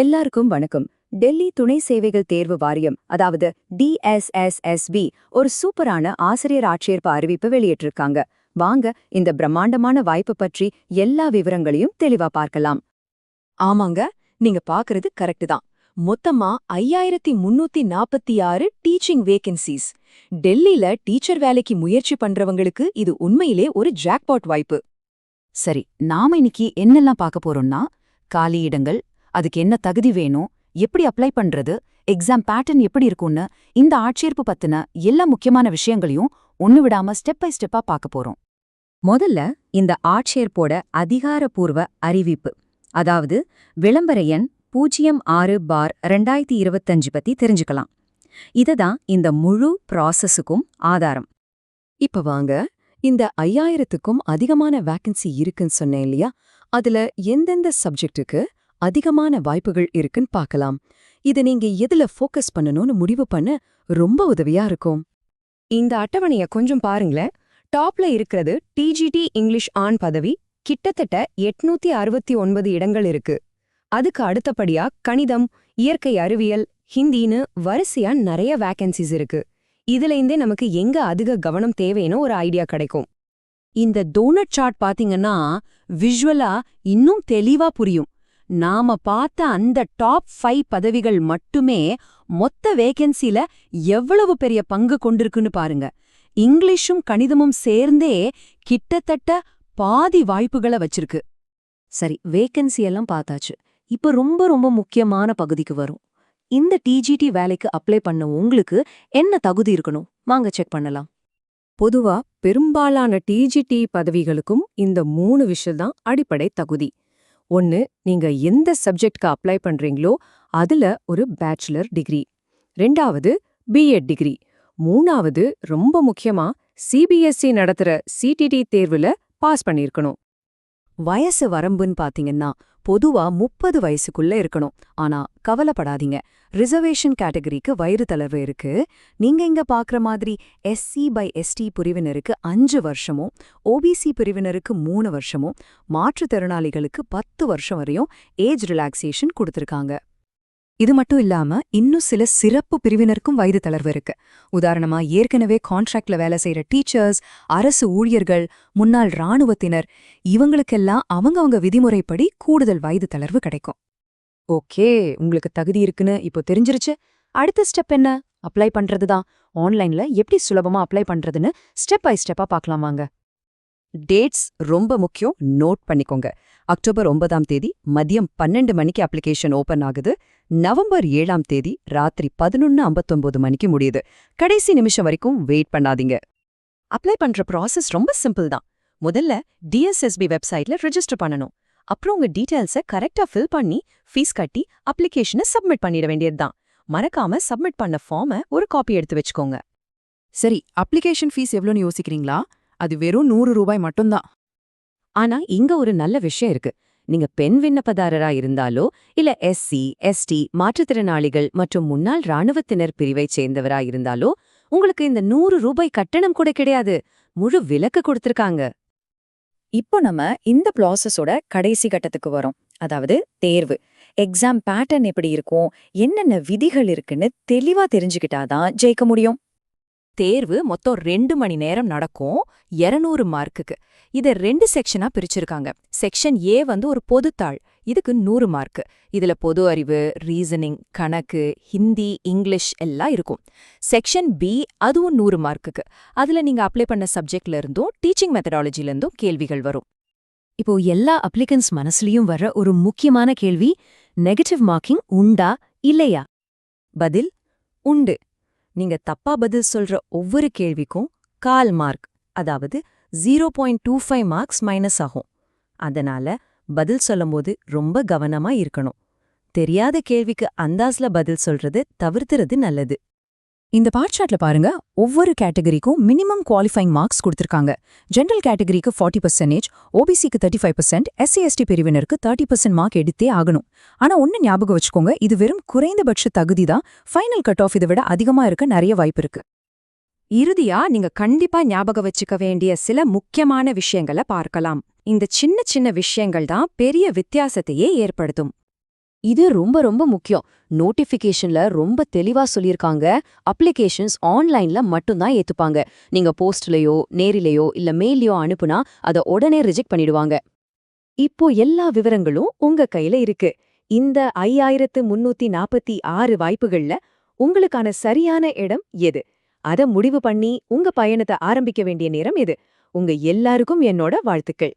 எல்லாருக்கும் வணக்கம். டெல்லி துணை சேவைகள் தேர்வு வாரியம் அதாவது டிஎஸ்எஸ்எஸ்பி ஒரு சூப்பரான ஆசிரியர் ஆட்சேர்ப்பு அறிவிப்பு வெளியிட்டிருக்காங்க. வாங்க இந்த பிரம்மாண்டமான வாய்ப்பு பற்றி எல்லா விவரங்களையும் தெளிவா பார்க்கலாம். ஆமாங்க நீங்க பாக்குறது கரெக்ட் தான். மொத்தமா ஐயாயிரத்தி முன்னூத்தி நாப்பத்தி ஆறு டீச்சிங் வேகன்சிஸ். டெல்லில டீச்சர் வேலைக்கு முயற்சி பண்றவங்களுக்கு இது உண்மையிலே ஒரு ஜாக்பாட் வாய்ப்பு. சரி நாம இன்னைக்கு என்னெல்லாம் பார்க்க போறோம்னா காலியிடங்கள் அதுக்கு என்ன தகுதி வேணும் எப்படி அப்ளை பண்றது எக்ஸாம் பேட்டர்ன் எப்படி இருக்கும்னு இந்த ஆட்சேர்ப்பு பத்தின எல்லா முக்கியமான விஷயங்களையும் ஒண்ணு விடாம ஸ்டெப் பை ஸ்டெப்பா பார்க்க போறோம். முதல்ல இந்த ஆட்சேர்ப்போட அதிகாரப்பூர்வ அறிவிப்பு அதாவது விளம்பர எண் பூஜ்ஜியம் ஆறு பார் ரெண்டாயிரத்தி இருபத்தஞ்சு பத்தி தெரிஞ்சுக்கலாம். இதுதான் இந்த முழு ப்ராசஸுக்கும் ஆதாரம். இப்ப வாங்க இந்த ஐயாயிரத்துக்கும் அதிகமான வேக்கன்சி இருக்குன்னு சொன்னேன் இல்லையா அதுல எந்தெந்த சப்ஜெக்டுக்கு அதிகமான வாய்ப்புகள் இருக்குன்னு பார்க்கலாம். இத நீங்க எதுல ஃபோக்கஸ் பண்ணணும்னு முடிவு பண்ண ரொம்ப உதவியா இருக்கும். இந்த அட்டவணைய கொஞ்சம் பாருங்களேன். டாப்ல இருக்கிறது டிஜிடி இங்கிலீஷ் ஆன் பதவி கிட்டத்தட்ட எட்நூத்தி அறுபத்தி ஒன்பது இடங்கள் இருக்கு. அதுக்கு அடுத்தபடியா கணிதம் இயற்கை அறிவியல் ஹிந்தின்னு வரிசையா நிறைய வேக்கன்சிஸ் இருக்கு. இதுல இருந்தே நமக்கு எங்க அதிக கவனம் தேவைன்னு ஒரு ஐடியா கிடைக்கும். இந்த டோனட் சார்ட் பாத்தீங்கன்னா விஷுவலா இன்னும் தெளிவா புரியும். நாம பார்த்த அந்த டாப் ஃபைவ் பதவிகள் மட்டுமே மொத்த வேகன்சில எவ்வளவு பெரிய பங்கு கொண்டிருக்குன்னு பாருங்க. இங்கிலீஷும் கணிதமும் சேர்ந்தே கிட்டத்தட்ட பாதி வாய்ப்புகளை வச்சிருக்கு. சரி வேகன்சி எல்லாம் பார்த்தாச்சு. இப்ப ரொம்ப ரொம்ப முக்கியமான பகுதிக்கு வரும். இந்த டிஜிடி வேலைக்கு அப்ளை பண்ண உங்களுக்கு என்ன தகுதி இருக்கணும்? வாங்க செக் பண்ணலாம். பொதுவா பெரும்பாலான டிஜிடி பதவிகளுக்கும் இந்த மூணு விஷயம் தான் அடிப்படை தகுதி. ஒன்னு நீங்க எந்த சப்ஜெக்ட்க்கு அப்ளை பண்றீங்களோ அதுல ஒரு பேச்சுலர் டிகிரி. ரெண்டாவது பிஎட் டிகிரி. மூணாவது ரொம்ப முக்கியமா சிபிஎஸ்சி நடத்துற சிடிடி தேர்வுல பாஸ் பண்ணிருக்கணும். வயசு வரம்புன்னு பாத்தீங்கன்னா பொதுவா முப்பது வயசுக்குள்ள இருக்கணும். ஆனா கவலைப்படாதீங்க. ரிசர்வேஷன் கேட்டகரிக்கு வயிறு தளர்வு இருக்கு. நீங்க இங்க பாக்குற மாதிரி எஸ்சி பை எஸ்டி பிரிவினருக்கு அஞ்சு வருஷமும் ஓபிசி பிரிவினருக்கு மூணு வருஷமும் மாற்றுத்திறனாளிகளுக்கு பத்து வருஷம் வரையும் ஏஜ் ரிலாக்ஸேஷன் கொடுத்துருக்காங்க. இது மட்டும் இல்லாம இன்னும் சில சிறப்பு பிரிவினருக்கும் வயது தளர்வு இருக்கு. உதாரணமா ஏற்கனவே கான்ட்ராக்ட்ல வேலை செய்யற டீச்சர்ஸ் அரசு ஊழியர்கள் முன்னாள் ராணுவத்தினர் இவங்களுக்கெல்லாம் அவங்கவங்க விதிமுறைப்படி கூடுதல் வயது தளர்வு கிடைக்கும். ஓகே உங்களுக்கு தகுதி இருக்குன்னு இப்போ தெரிஞ்சிருச்சு. அடுத்த ஸ்டெப் என்ன? அப்ளை பண்றது தான் ஆன்லைன்ல எப்படி சுலபமா அப்ளை பண்றதுன்னு ஸ்டெப் பை ஸ்டெப்பா பாக்கலாமாங்க டேட்ஸ் ரொம்ப முக்கியம். நோட் பண்ணிக்கோங்க. அக்டோபர் ஒன்பதாம் தேதி மதியம் பன்னெண்டு மணிக்கு அப்ளிகேஷன் ஓபன் ஆகுது. நவம்பர் ஏழாம் தேதி ராத்திரி பதினொன்னு ஐம்பத்தொம்போது மணிக்கு முடியுது. கடைசி நிமிஷம் வரைக்கும் வெயிட் பண்ணாதீங்க. அப்ளை பண்ற ப்ராசஸ் ரொம்ப சிம்பிள் தான். முதல்ல டிஎஸ்எஸ்பி வெப்சைட்ல ரெஜிஸ்டர் பண்ணணும். அப்புறம் உங்க டீடைல்ஸை கரெக்டா ஃபில் பண்ணி ஃபீஸ் கட்டி அப்ளிகேஷனை சப்மிட் பண்ணிட வேண்டியதுதான் மறக்காம சப்மிட் பண்ண ஃபார்மை ஒரு காப்பி எடுத்து வச்சுக்கோங்க. சரி அப்ளிகேஷன் ஃபீஸ் எவ்வளோன்னு யோசிக்கிறீங்களா? அது வெறும் நூறு ரூபாய் மட்டும்தான். ஆனா இங்க ஒரு நல்ல விஷயம் இருக்கு. நீங்க பெண் விண்ணப்பதாரரா இருந்தாலோ இல்ல எஸ்சி எஸ்டி மாற்றுத்திறனாளிகள் மற்றும் முன்னாள் ராணுவத்தினர் பிரிவைச் சேர்ந்தவரா இருந்தாலோ உங்களுக்கு இந்த நூறு ரூபாய் கட்டணம் கூட கிடையாது. முழு விலக்கு கொடுத்திருக்காங்க. இப்போ நம்ம இந்த ப்ராசஸோட கடைசி கட்டத்துக்கு வரோம். அதாவது தேர்வு. எக்ஸாம் பேட்டர்ன் எப்படி இருக்கும்? என்னென்ன விதிகள் இருக்குன்னு தெளிவா தெரிஞ்சுக்கிட்டாதான் ஜெயிக்க முடியும். தேர்வு மொத்தம் ரெண்டு மணி நேரம் நடக்கும். 200 மார்க்குக்கு. இத ரெண்டு செக்ஷனா பிரிச்சிருக்காங்க. செக்ஷன் ஏ வந்து ஒரு பொதுத்தாள் இதுக்கு நூறு மார்க்கு. இதுல பொது அறிவு ரீசனிங் கணக்கு ஹிந்தி இங்கிலீஷ் எல்லாம் இருக்கும். செக்ஷன் பி அதுவும் நூறு மார்க்குக்கு. அதுல நீங்க அப்ளை பண்ண சப்ஜெக்ட்ல இருந்தும் டீச்சிங் மெத்தடாலஜில இருந்தும் கேள்விகள் வரும். இப்போ எல்லா அப்ளிகன்ஸ் மனசுலயும் வர்ற ஒரு முக்கியமான கேள்வி நெகட்டிவ் மார்க்கிங் உண்டா இல்லையா? பதில் உண்டு. நீங்க தப்பா பதில் சொல்ற ஒவ்வொரு கேள்விக்கும் கால் மார்க் அதாவது zero point two five marks minus ஆகும். அதனால பதில் சொல்லும்போது ரொம்ப கவனமா இருக்கணும். தெரியாத கேள்விக்கு அந்தாஸ்ல பதில் சொல்றது தவிர்த்துறது நல்லது. இந்த பார்ட் சார்ட்ல பாருங்க ஒவ்வொரு கேட்டகரிக்கும் மினிமம் குவாலிஃபைங் மார்க்ஸ் கொடுத்திருக்காங்க. ஜென்ரல் கேட்டகரிக்கு forty percentage ஓபிசிக்கு thirty five percent SC ST பிரிவினருக்கு தேர்ட்டி பர்சன்ட் மார்க் எடுத்தே ஆகணும். ஆனா ஒன்னு ஞாபகம் வச்சுக்கோங்க இது வெறும் குறைந்தபட்ச தகுதி தான். ஃபைனல் கட் ஆஃப் இதை விட அதிகமா இருக்க நிறைய வாய்ப்பு இருக்கு. இறுதியா நீங்க கண்டிப்பா ஞாபகம் வச்சுக்க வேண்டிய சில முக்கியமான விஷயங்களை பார்க்கலாம். இந்த சின்ன சின்ன விஷயங்கள் தான் பெரிய வித்தியாசத்தையே ஏற்படுத்தும். இது ரொம்ப ரொம்ப முக்கியம். நோட்டிஃபிகேஷன்ல ரொம்ப தெளிவா சொல்லியிருக்காங்க. அப்ளிகேஷன்ஸ் ஆன்லைன்ல மட்டும்தான் ஏத்துப்பாங்க. நீங்க போஸ்ட்லயோ நேரிலேயோ இல்ல மெயிலையோ அனுப்புனா அத உடனே ரிஜெக்ட் பண்ணிடுவாங்க. இப்போ எல்லா விவரங்களும் உங்க கையில இருக்கு. இந்த ஐயாயிரத்து முன்னூத்தி நாற்பத்தி ஆறு வாய்ப்புகள்ல உங்களுக்கான சரியான இடம் எது? அத முடிவு பண்ணி உங்க பயணத்தை ஆரம்பிக்க வேண்டிய நேரம் எது? உங்க எல்லாருக்கும் என்னோட வாழ்த்துக்கள்.